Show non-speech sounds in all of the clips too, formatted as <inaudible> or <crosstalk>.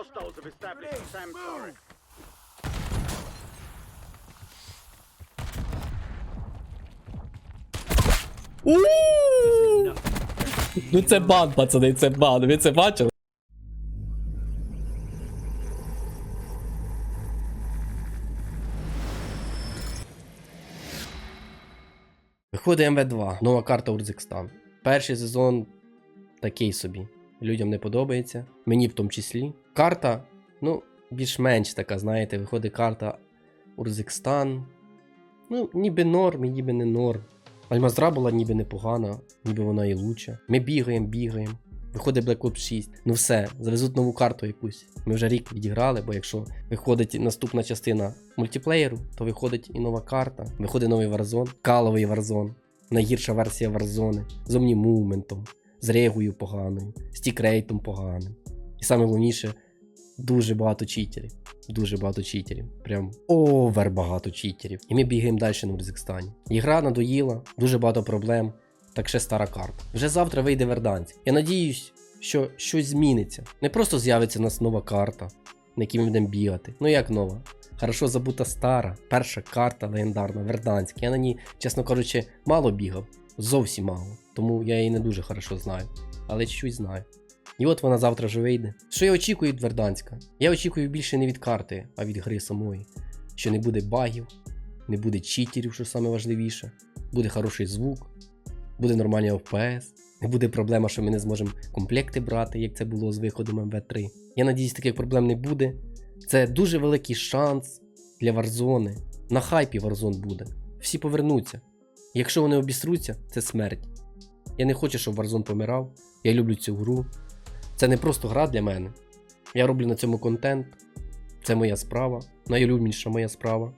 Hostiles have established a SAM turret. Ууу! Ну це бан, пацани, це бан. Ви це бачили? Виходить МВ2, нова карта Урзикстан. Перший сезон такий собі. Людям не подобається. Мені в тому числі. Карта, ну, більш-менш така, знаєте, виходить карта Урзикстан. Ну, ніби норм, і ніби не норм. Альмаздра була ніби непогана, ніби вона і лучша. Ми бігаємо, бігаємо. Виходить Black Ops 6. Ну все, завезуть нову карту якусь. Ми вже рік відіграли, бо якщо виходить наступна частина мультиплеєру, то виходить і нова карта. Виходить новий Warzone, каловий Warzone, найгірша версія Warzone, з омнімументом, з регою поганою, з тікрейтом поганим. І саме головніше, дуже багато читерів. Дуже багато читерів. Прям овер багато читерів. І ми бігаємо далі на Урзикстані. Ігра надоїла, дуже багато проблем. Так ще стара карта. Вже завтра вийде Верданськ. Я надіюсь, що щось зміниться. Не просто з'явиться у нас нова карта, на якій ми будемо бігати. Ну як нова? Хорошо забута стара, перша карта легендарна, Верданськ. Я на ній, чесно кажучи, мало бігав. Зовсім мало. Тому я її не дуже хорошо знаю. Але чуть знаю. І от вона завтра вже вийде. Що я очікую від Верданська? Я очікую більше не від карти, а від гри самої. Що не буде багів, не буде читерів, що саме важливіше, буде хороший звук, буде нормальний FPS, не буде проблема, що ми не зможемо комплекти брати, як це було з виходом МВ3. Я надіюсь, таких проблем не буде. Це дуже великий шанс для Warzone. На хайпі Warzone буде. Всі повернуться. Якщо вони обісруться, це смерть. Я не хочу, щоб Warzone помирав. Я люблю цю гру. Це не просто гра для мене. Я роблю на цьому контент. Це моя справа, найулюбленіша моя справа.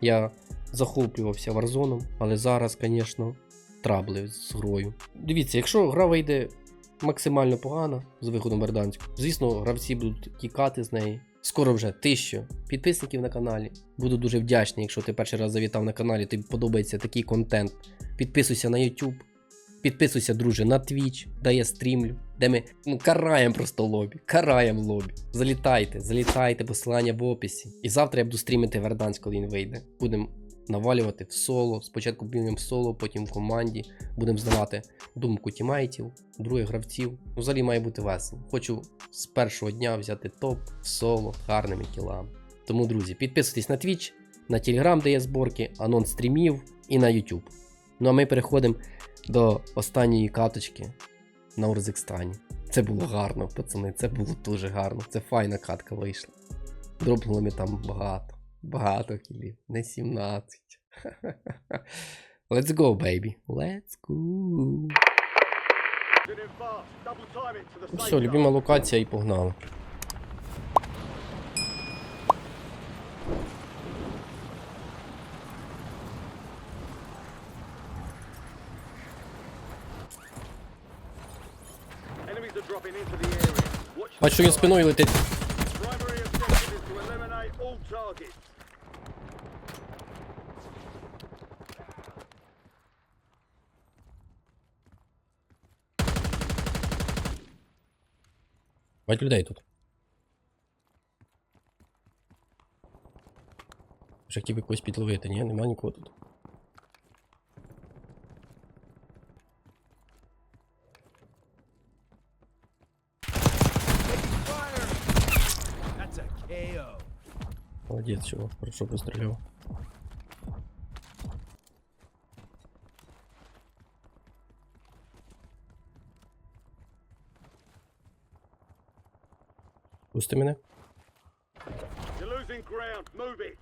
Я захоплювався Warzone, але зараз, звісно, трабли з грою. Дивіться, якщо гра вийде максимально погано з виходом Верданську, звісно, гравці будуть тікати з неї. Скоро вже тисячу підписників на каналі. Буду дуже вдячний, якщо ти перший раз завітав на каналі, тобі подобається такий контент. Підписуйся на YouTube. Підписуйся, друже, на Twitch, де я стрімлю, де ми ну, караємо просто лобі. Караємо лобі. Залітайте, залітайте, посилання в описі. І завтра я буду стрімити Верданськ, коли він вийде. Будемо навалювати в соло. Спочатку будемо в соло, потім в команді. Будемо здавати думку тімейтів, других гравців. Ну, взагалі має бути весело. Хочу з першого дня взяти топ в соло гарними кілами. Тому, друзі, підписуйтесь на Twitch, на Telegram, де є зборки, анонс стрімів і на YouTube. Ну а ми переходимо до останньої каточки на Урзикстані. Це було гарно, пацани, це було дуже гарно. Це файна катка вийшла. Дропнули ми там багато, багато кілів, не 17. <laughs> Let's go, baby. Let's go. Ну все, любима локація і погнали. Бачу, він skies. спиною летить. Primary objective is to eliminate all targets. Бать людей тут. Вже хотів би когось підловити, ні? Нема нікого тут. Молодець, чого, хорошо постріляв. Пусти мене. You're losing ground. Move it.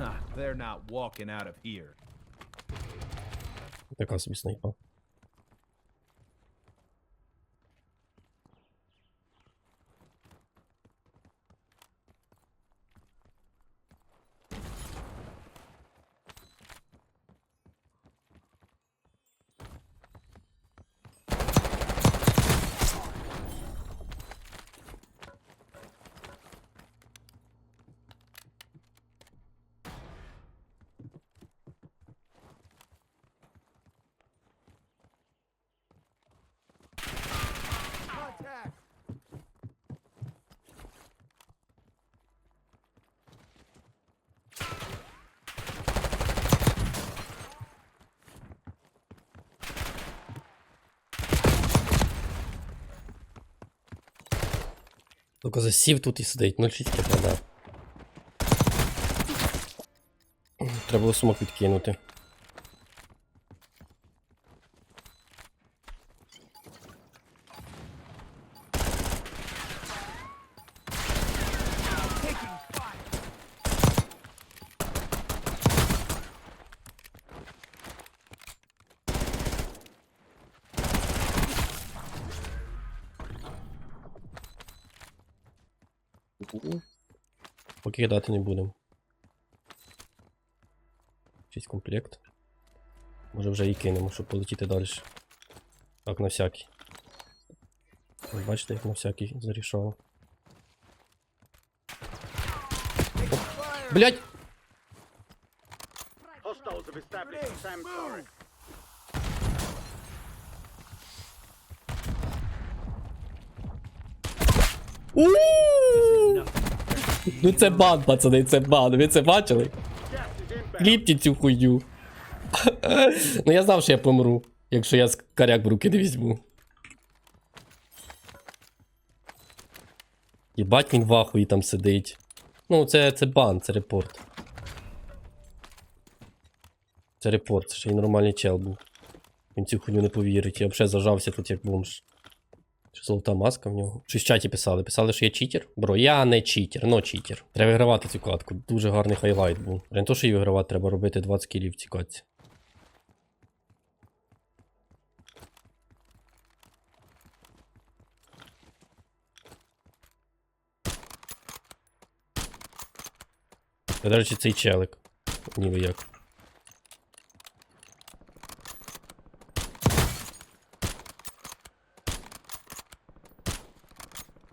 Ah, they're not walking out of here. Така собі снайпа. Тільки засів тут і сидить, 0,6 хп, продав. Треба було смок відкинути. Кидати не будемо. Чийсь комплект. Може вже і кинемо, щоб полетіти далі. Так, на всякий. Бачите, як на всякий зарішало. Блять! Hostiles have established Sam turret. Ну це бан, пацани, це бан. Ви це бачили? Кліпті цю хуйню. <laughs> ну я знав, що я помру, якщо я коряк в руки не візьму. Єбать він в ахуї там сидить. Ну, це, це бан, це репорт. Це репорт, це ще й нормальний чел був. Він цю хуйню не повірить. Я взагалі зажався тут як бомж. Золота маска в нього? Щось в чаті писали. Писали, що я читер. Бро, я не читер, но читер. Треба вигравати цю катку. Дуже гарний хайлайт був. Не то, що її вигравати, треба робити 20 кілів в цій катці. До речі, цей челик. Ніби як.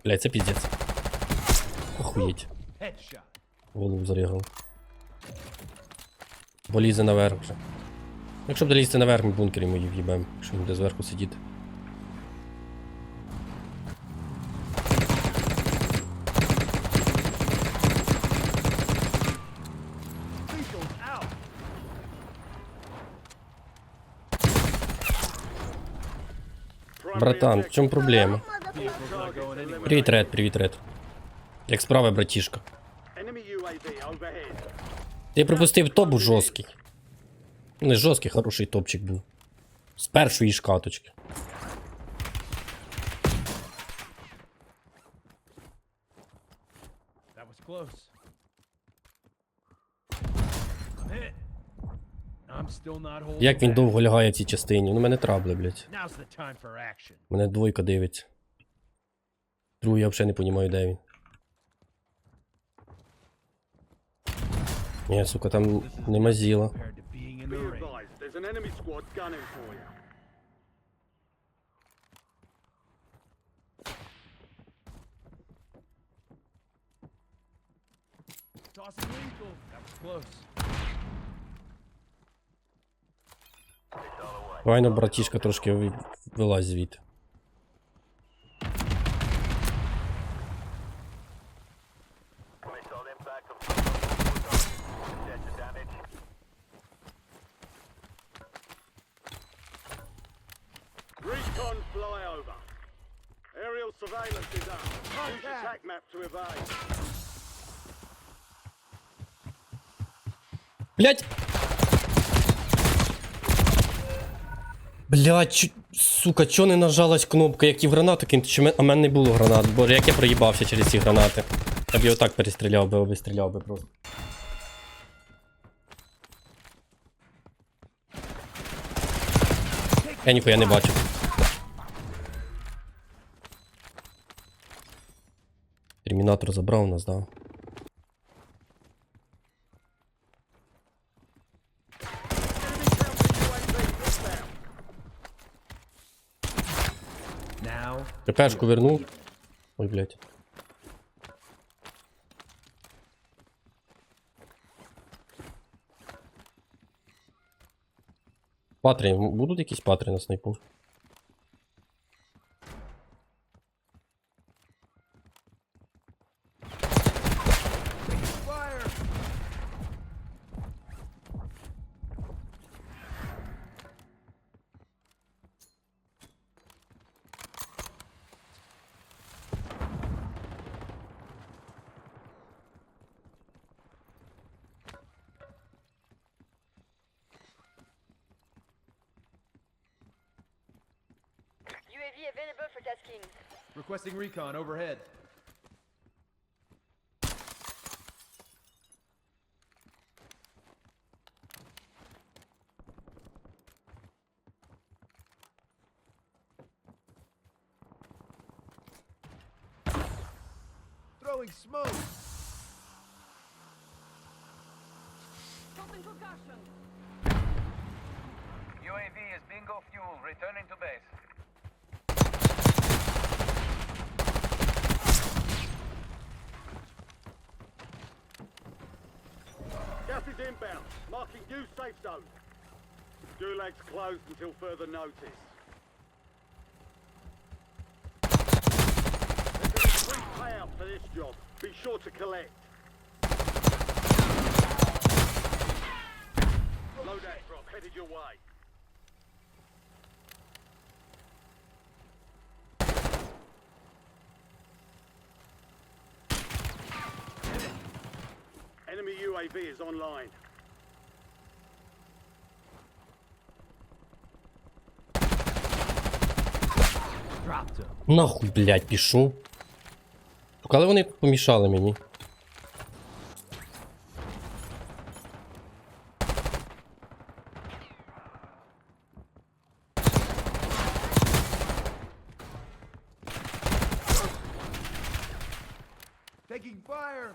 Блять, це піздець. Охуєть. Голову зарягав. Бо лізе наверх вже. Якщо б долізти наверх, ми бункері мої в'їбем, якщо він буде зверху сидіти. Братан, в чому проблема? Привіт, Ред, привіт, Ред. Як справа, братішка? Ти пропустив топ жорсткий. Не жорсткий, хороший топчик був. З першої шкаточки. Як він довго лягає в цій частині? Ну мене трабли, блядь. Мене двойка дивиться. Другий я взагалі не розумію, де він. Ні, сука, там нема зіла. Compared to being in Be Блять, чу... сука, чо не нажалась кнопка, як і в гранату кинути, чи а мене не було гранат. Боже, як я проїбався через ці гранати. Я б його так перестріляв би, обстріляв би просто. Я ніхуя не бачу. Термінатор забрав нас, да. Now, вернул. Ой, блядь. Патрі, будут якісь патрі на снайпу? For tasking. Requesting recon overhead. Throwing smoke. UAV is bingo fuel, returning to base. Gas inbound. Marking new safe zone. Gulag's closed until further notice. There's a free payout for this job. Be sure to collect. Loadout drop headed your way. UAV is online. Dropped him. Нахуй, блядь, пішов. Але вони помішали мені. Taking fire.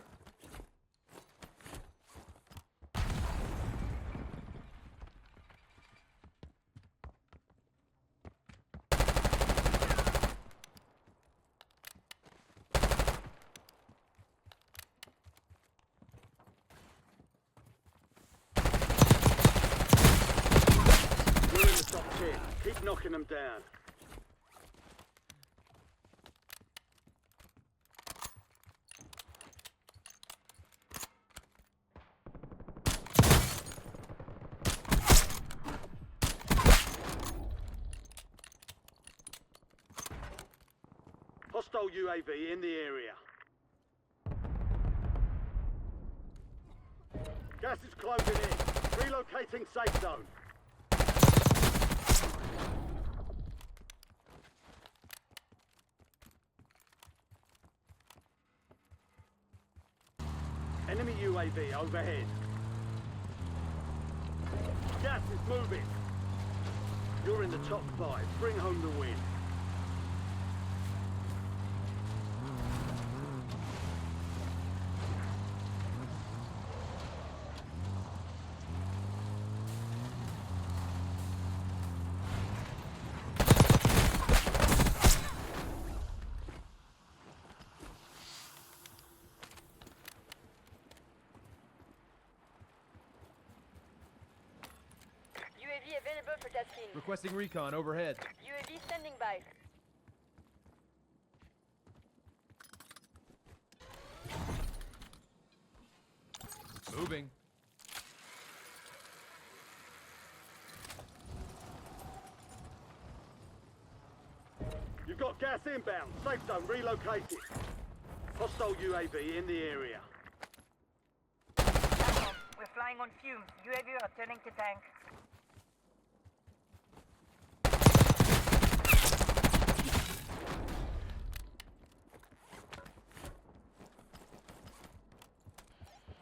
Knocking them down. Hostile UAV in the area. Gas is closing in. Relocating safe zone. Enemy UAV overhead. Gas is moving. You're in the top five. Bring home the win. UAV available for tasking. Requesting recon overhead. UAV standing by. Moving. You've got gas inbound. Safe zone relocated. Hostile UAV in the area. We're flying on fumes. UAV returning to tank.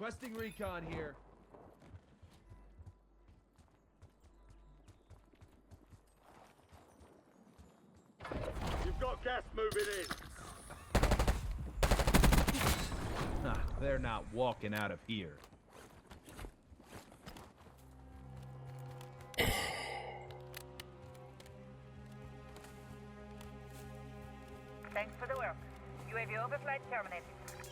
Requesting recon here. You've got gas moving in. Ah, they're not walking out of here. Thanks for the work. UAV overflight terminated.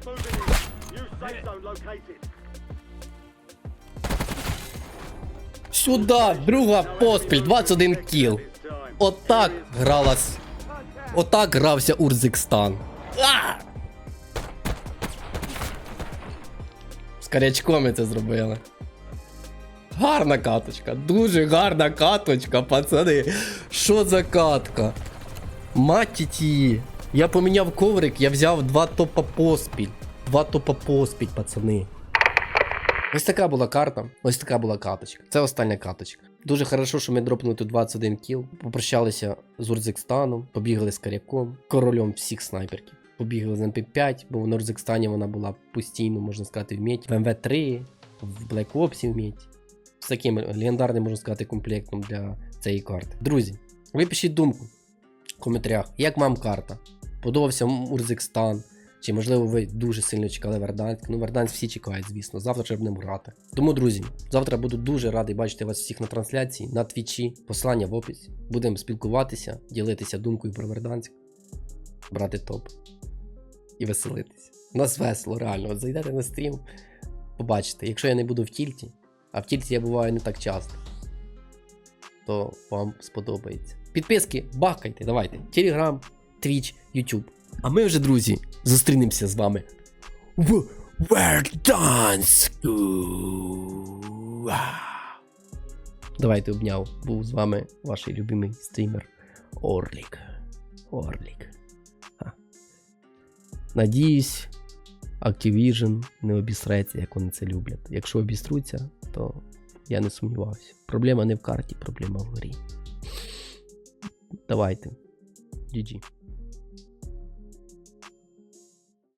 Is moving in. New safe zone located. Сюда, друга поспіль, 21 кіл. Отак гралась. Отак грався Урзикстан. А! З карячком ми це зробили. Гарна каточка, дуже гарна каточка, пацани. Що за катка? Маті ті. Я поміняв коврик, я взяв два топа поспіль. Два топа поспіль, пацани. Ось така була карта, ось така була каточка. Це остання каточка. Дуже хорошо, що ми дропнули тут 21 кіл. Попрощалися з Урзикстаном, побігли з коряком, королем всіх снайперків. Побігли з МП5, бо в Урзикстані вона була постійно, можна сказати, в м'ять. В МВ3, в Black Ops в м'ять. З таким легендарним, можна сказати, комплектом для цієї карти. Друзі, ви пишіть думку в коментарях, як вам карта? Подобався вам Урзикстан? Чи можливо ви дуже сильно чекали Верданськ? Ну, Верданськ всі чекають, звісно. Завтра вже будемо грати. Тому, друзі, завтра буду дуже радий бачити вас всіх на трансляції, на твічі, посилання в описі. Будемо спілкуватися, ділитися думкою про Верданськ, брати топ і веселитися. У нас весело, реально. От зайдете на стрім, побачите, якщо я не буду в тільті, а в тільті я буваю не так часто, то вам сподобається. Підписки, бахкайте, давайте. Телеграм, Твіч, Ютуб. А ми вже, друзі, зустрінемося з вами в Верданську. Давайте обняв. Був з вами ваш любимий стрімер Орлік. Орлік. Ха. Надіюсь, Activision не обісреться, як вони це люблять. Якщо обіструться, то я не сумнівався. Проблема не в карті, проблема в грі. Давайте. GG.